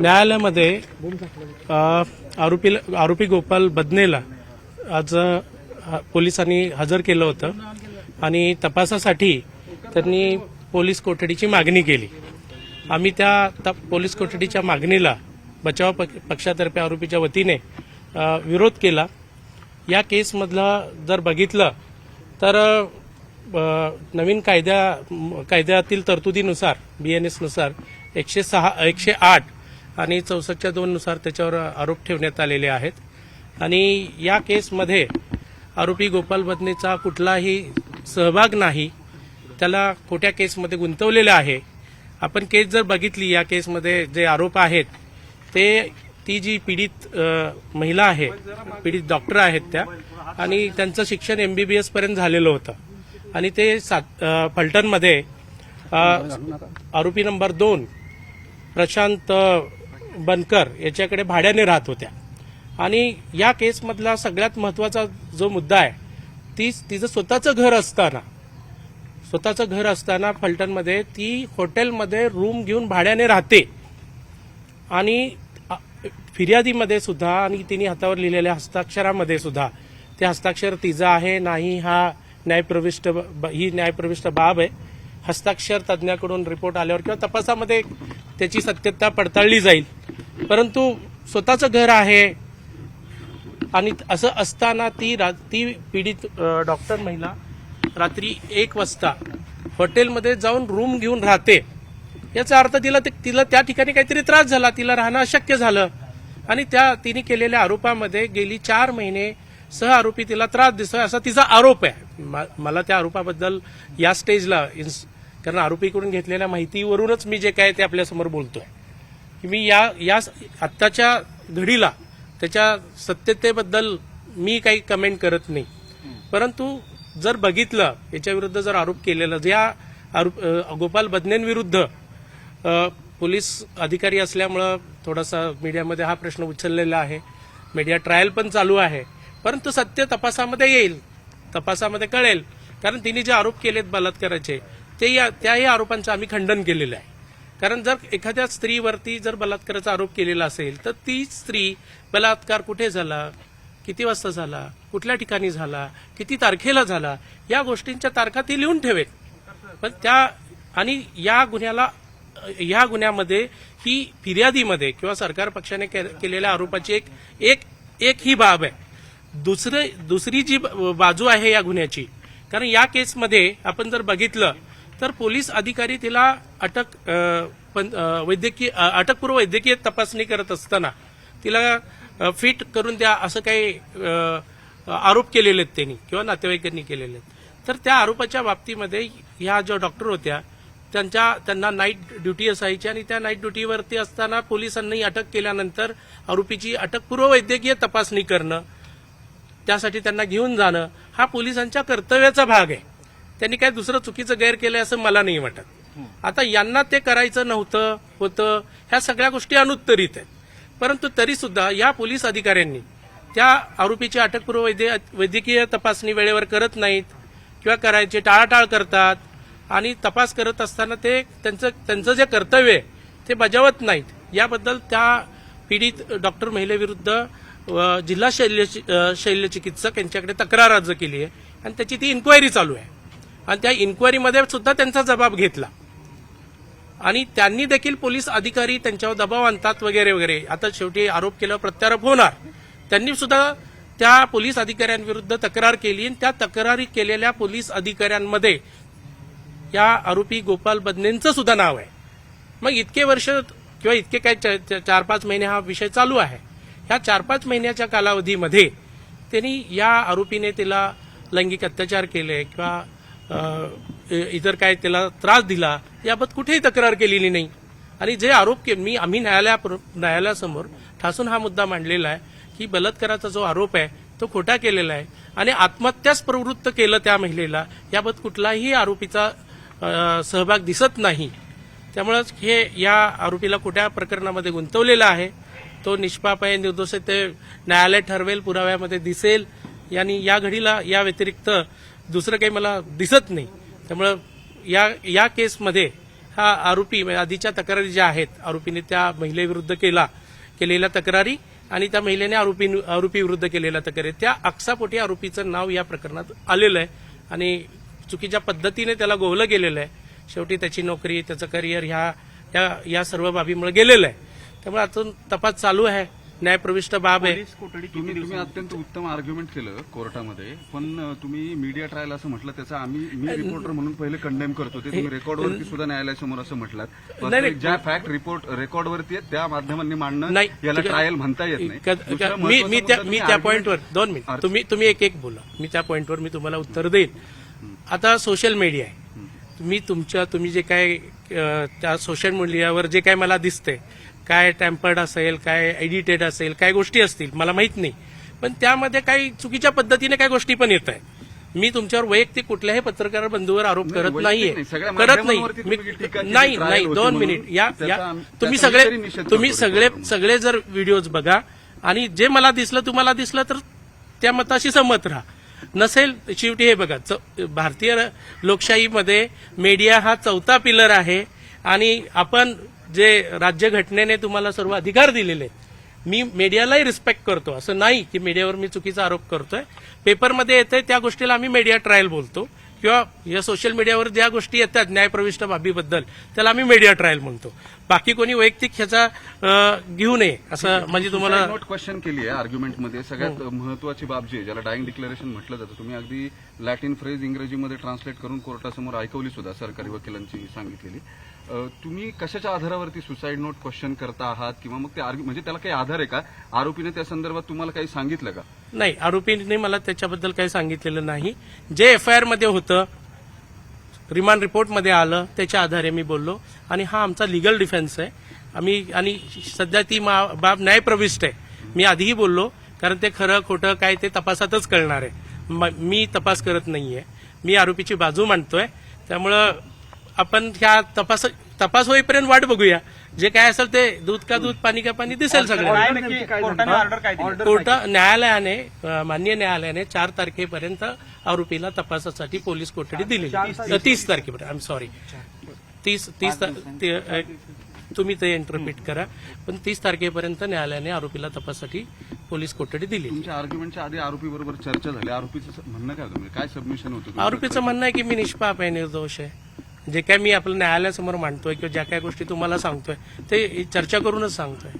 न्यायालयामध्ये आरोपी आरोपी गोपाल बदनेला आज पोलिसांनी हजर केलं होतं आणि तपासासाठी त्यांनी पोलीस कोठडीची मागणी केली. आम्ही त्या त- पोलीस कोठडीच्या मागणीला बचाव पक्षातर्फे आरोपीच्या वतीने विरोध केला. या केसमधला जर बघितलं तर नवीन कायद्या कायद्यातील तरतुदीनुसार बी एन एसनुसार एकशे सहा एकशे आठ आणि चौसष्टच्या दोननुसार त्याच्यावर आरोप ठेवण्यात आलेले आहेत. आणि या केसमध्ये आरोपी गोपाल बदनेचा कुठलाही सहभाग नाही. त्याला खोट्या केसमध्ये गुंतवलेलं आहे. आपण केस जर बघितली या केसमध्ये जे आरोप आहेत ते ती जी पीडित महिला आहे पीडित डॉक्टर आहेत त्या आणि त्यांचं शिक्षण एमबीबीएस पर्यंत झालेलं होतं. आणि ते सात फलटणमध्ये आरोपी नंबर दोन प्रशांत बनकर याच्याकडे भाड्याने राहत होत्या. आणि या केसमधला सगळ्यात महत्त्वाचा जो मुद्दा आहे ती तिचं स्वतःचं घर असताना स्वतःचं घर असताना फलटणमध्ये ती हॉटेलमध्ये रूम घेऊन भाड्याने राहते. आणि फिर्यादीमध्ये सुद्धा आणि तिने हातावर लिहिलेल्या हस्ताक्षरामध्ये सुद्धा ते हस्ताक्षर तिचं आहे नाही हा न्यायप्रविष्ट ब- ही न्यायप्रविष्ट बाब आहे. हस्ताक्षर तज्ज्ञाकडून रिपोर्ट आल्यावर किंवा तपासामध्ये त्याची सत्यता पडताळली जाईल. परंतु स्वतःचं घर आहे. आणि असं असताना ती रा- ती पीडित डॉक्टर महिला रात्री एक वाजता हॉटेलमध्ये जाऊन रूम घेऊन राहते. याचा अर्थ तिला ते- तिला त्या ठिकाणी काहीतरी त्रास झाला. तिला राहणं अशक्य झालं. आणि त्या तिने केलेल्या आरोपामध्ये गेली चार महिने सह आरोपी तिला त्रास दिसतोय असा तिचा आरोप आहे. मला त्या आरोपाबद्दल या स्टेजला इन्स- कारण आरोपीकडून घेतलेल्या माहितीवरूनच मी जे काय ते आपल्यासमोर बोलतोय. की मी या या आत्ताच्या घडीला त्याच्या सत्यतेबद्दल मी काही कमेंट करत नाही. परंतु जर बघितलं याच्या विरुद्ध जर आरोप केलेला ज्या आरोप गोपाल बदनेंविरुद्ध पोलीस अधिकारी असल्यामुळं थोडासा मीडियामध्ये हा प्रश्न उचललेला आहे. मीडिया ट्रायल पण चालू आहे. परंतु सत्य तपासामध्ये येईल तपासामध्ये कळेल. कारण तिने जे आरोप केलेत बलात्काराचे ते या त्याही आरोपांचं आम्ही खंडन केलेलं आहे. कारण जर एखाद्या स्त्रीवरती जर बलात्काराचा आरोप केलेला असेल तर ती स्त्री बलात्कार कुठे झाला किती वाजता झाला कुठल्या ठिकाणी झाला किती तारखेला झाला या गोष्टींच्या तारखा ती लिहून ठेवेल. पण त्या आणि या गुन्ह्याला या गुन्ह्यामध्ये ही फिर्यादीमध्ये किंवा सरकार पक्षाने के- केलेल्या आरोपाची एक एक एक ही बाब आहे. दुसरे दुसरी जी ब- बाजू आहे या गुन्ह्याची कारण या केसमध्ये आपण जर बघितलं तर पोलीस अधिकारी तिला अटक पण- वैद्यकीय अटकपूर्व वैद्यकीय तपासणी करत असताना तिला फिट करून द्या असं काही आरोप केलेले आहेत त्यांनी किंवा नातेवाईकांनी केलेले आहेत. तर त्या आरोपाच्या बाबतीमध्ये ह्या ज्या डॉक्टर होत्या त्यांच्या त्यांना नाईट ड्युटी असायची आणि त्या नाईट ड्युटीवरती असताना पोलिसांनी अटक केल्यानंतर आरोपीची अटकपूर्व वैद्यकीय तपासणी करणं त्यासाठी त्यांना घेऊन जाणं हा पोलिसांच्या कर्तव्याचा भाग आहे. त्यांनी काय दुसरं चुकीचं गैर केलंय असं मला नाही वाटत. आता यांना ते करायचं नव्हतं होतं ह्या सगळ्या गोष्टी अनुत्तरित आहेत. परंतु तरी सुद्धा या पोलीस अधिकाऱ्यांनी त्या आरोपीची अटकपूर्व वैद्य वैद्यकीय तपासणी वेळेवर करत नाहीत किंवा करायचे टाळाटाळ करतात आणि तपास करत असताना ते त्यांचं त्यांचं जे कर्तव्य आहे ते बजावत नाहीत. याबद्दल त्या पीडित डॉक्टर महिलेविरुद्ध जिल्हा शल्य अ, यांच्याकडे तक्रार अर्ज केली आहे आणि त्याची ती इन्क्वायरी चालू आहे. आणि त्या इन्क्वायरीमध्ये सुद्धा त्यांचा जबाब घेतला. आणि त्यांनी देखील पोलीस अधिकारी त्यांच्यावर दबाव आणतात वगैरे वगैरे. आता शेवटी आरोप केल्यावर प्रत्यारोप होणार. त्यांनी सुद्धा त्या पोलीस अधिकाऱ्यांविरुद्ध तक्रार केली आणि त्या तक्रारी केलेल्या पोलीस अधिकाऱ्यांमध्ये या आरोपी गोपाल बदनेंचं सुद्धा नाव आहे. मग इतके वर्ष किंवा इतके काय च- चार पाच महिने हा विषय चालू आहे. ह्या चार पाच महिन्याच्या कालावधीमध्ये त्यांनी या आरोपीने तिला लैंगिक अत्याचार केले किंवा इतर काय त्याला त्रास दिला याबाबत कुठेही तक्रार केलेली नाही. आणि जे आरोप के मी आम्ही न्यायालया न्यायालयासमोर ठासून हा मुद्दा मांडलेला आहे की बलात्काराचा जो आरोप आहे तो खोटा केलेला आहे. आणि आत्महत्याच प्रवृत्त केलं त्या महिलेला याबाबत कुठलाही आरोपीचा सहभाग दिसत नाही. त्यामुळंच हे या आरोपीला कुठ्या प्रकरणामध्ये गुंतवलेला आहे. तो निष्पाप आहे निर्दोष ते न्यायालय ठरवेल पुराव्यामध्ये दिसेल. आणि या घडीला या व्यतिरिक्त दुसरं काही मला दिसत नाही. त्यामुळं या या केसमध्ये हा आरोपी म्हणजे आधीच्या तक्रारी ज्या आहेत आरोपीने त्या महिलेविरुद्ध केला केलेल्या तक्रारी आणि त्या महिलेने आरोपी आरोपी विरुद्ध केलेल्या तक्रारी. त्या अक्सापोटी आरोपीचं नाव या प्रकरणात आलेलं आहे आणि चुकीच्या पद्धतीने त्याला गोवलं गेलेलं आहे. शेवटी त्याची नोकरी त्याचं करिअर ह्या या सर्व बाबीमुळे गेलेलं आहे. त्यामुळे अजून तपास चालू आहे. न्यायप्रविष्ट बाब आहे. तुम्ही तुम्ही अत्यंत उत्तम आर्ग्युमेंट केलं कोर्टामध्ये पण अं, तुम्ही मीडिया ट्रायल असं म्हटलं त्याचा आम्ही मी रिपोर्टर म्हणून पहिले कंडेम करतो. ते तुम्ही रेकॉर्डवरती सुद्धा न्यायालयासमोर असं म्हटलात. ज्या फॅक्ट रिपोर्ट रेकॉर्डवरती आहेत त्या माध्यमांनी मांडणं नाही. याला ठीक आहे. ट्रायल म्हणता येत नाही. क- दुसरा क- मी मी त्या मुद्दा मी तुम्ही त्या argument- पॉइंटवर दोन मिनिट अर्थ- तुम्ही तुम्ही एक एक बोला. मी त्या पॉइंटवर मी तुम्हाला उत्तर देईन. आता सोशल मीडिया आहे. मी तुमच्या तुम्ही जे काय अ, त्या सोशल मीडियावर जे काय मला दिसते काय टॅम्पर्ड असेल काय एडिटेड असेल काय गोष्टी असतील मला माहीत नाही. पण त्यामध्ये काही चुकीच्या पद्धतीने काही गोष्टी पण येत आहेत. मी तुमच्यावर वैयक्तिक कुठल्याही पत्रकार बंधूवर आरोप करत नाहीये. करत नाही. नाही नाही दोन. मिनिट. या या. तुम्ही सगळे तुम्ही सगळे सगळे जर व्हिडिओज बघा आणि जे मला दिसलं तुम्हाला दिसलं तर त्या मताशी संमत राहा. नसेल शेवटी हे बघा भारतीय लोकशाहीमध्ये मीडिया हा चौथा पिलर आहे आणि आपण जे राज्यघटनेने तुम्हाला सर्व अधिकार दिलेले मी मीडियालाही रिस्पेक्ट करतो. असं नाही की मीडियावर मी चुकीचा आरोप करतोय. पेपरमध्ये येते त्या गोष्टीला आम्ही मीडिया ट्रायल बोलतो. किंवा या सोशल मीडियावर ज्या गोष्टी येतात न्यायप्रविष्ट बाबीबद्दल त्याला आम्ही मीडिया ट्रायल म्हणतो. बाकी कोणी वैयक्तिक ह्याचा घेऊ नये असं म्हणजे तुम्हाला नोट क्वेश्चन केली आहे आर्ग्युमेंटमध्ये सगळ्यात महत्वाची बाब जी ज्याला डाईंग डिक्लेरेशन म्हटलं जातं तुम्ही अगदी लॅटिन फ्रेज इंग्रजीमध्ये ट्रान्सलेट करून कोर्टासमोर ऐकवली सुद्धा सरकारी वकिलांची सांगितलेली. तुम्ही कशाच्या आधारावरती सुसाईड नोट क्वेश्चन करता आहात? किंवा मग ते म्हणजे त्याला काही आधार आहे का? आरोपीने त्या संदर्भात तुम्हाला काही सांगितलं का? नाही आरोपीने मला त्याच्याबद्दल काही सांगितलेलं नाही. जे एफ आय आरमध्ये होतं रिमांड रिपोर्टमध्ये आलं त्याच्या आधारे मी बोललो. आणि हा आमचा लिगल डिफेन्स आहे. आम्ही आणि सध्या ती मा- बाब न्यायप्रविष्ट आहे. मी आधीही बोललो कारण ते खरं खोटं काय ते तपासातच कळणार आहे. मी तपास करत नाहीये. मी आरोपीची बाजू मांडतोय. त्यामुळं आपण ह्या तपास तपास होईपर्यंत वाट बघूया. जे काय असेल ते दूध का दूध पाणी का पाणी दिसेल सगळ्यांना. कोर्टाने ऑर्डर काय दिली? कोर्ट न्यायालयाने मान्य न्यायालयाने चार तारखेपर्यंत आरोपीला तपासासाठी पोलीस कोठडी दिली. तीस तारखेपर्यंत. आय एम सॉरी तीस तीस तुम्ही ते इंटरप्रिट करा. पण तीस तारखेपर्यंत न्यायालयाने आरोपीला तपासासाठी पोलीस कोठडी दिली. तुमच्या आर्ग्युमेंटच्या आधी आरोपी बरोबर चर्चा झाली. आरोपीचं म्हणणं काय म्हणजे काय सबमिशन होतं? आरोपीचं म्हणणं आहे की मी निष्पाप आहे निर्दोष आहे. जे काय मी आपल्या न्यायालयासमोर मांडतोय किंवा ज्या काय गोष्टी तुम्हाला सांगतोय ते चर्चा करूनच सांगतोय.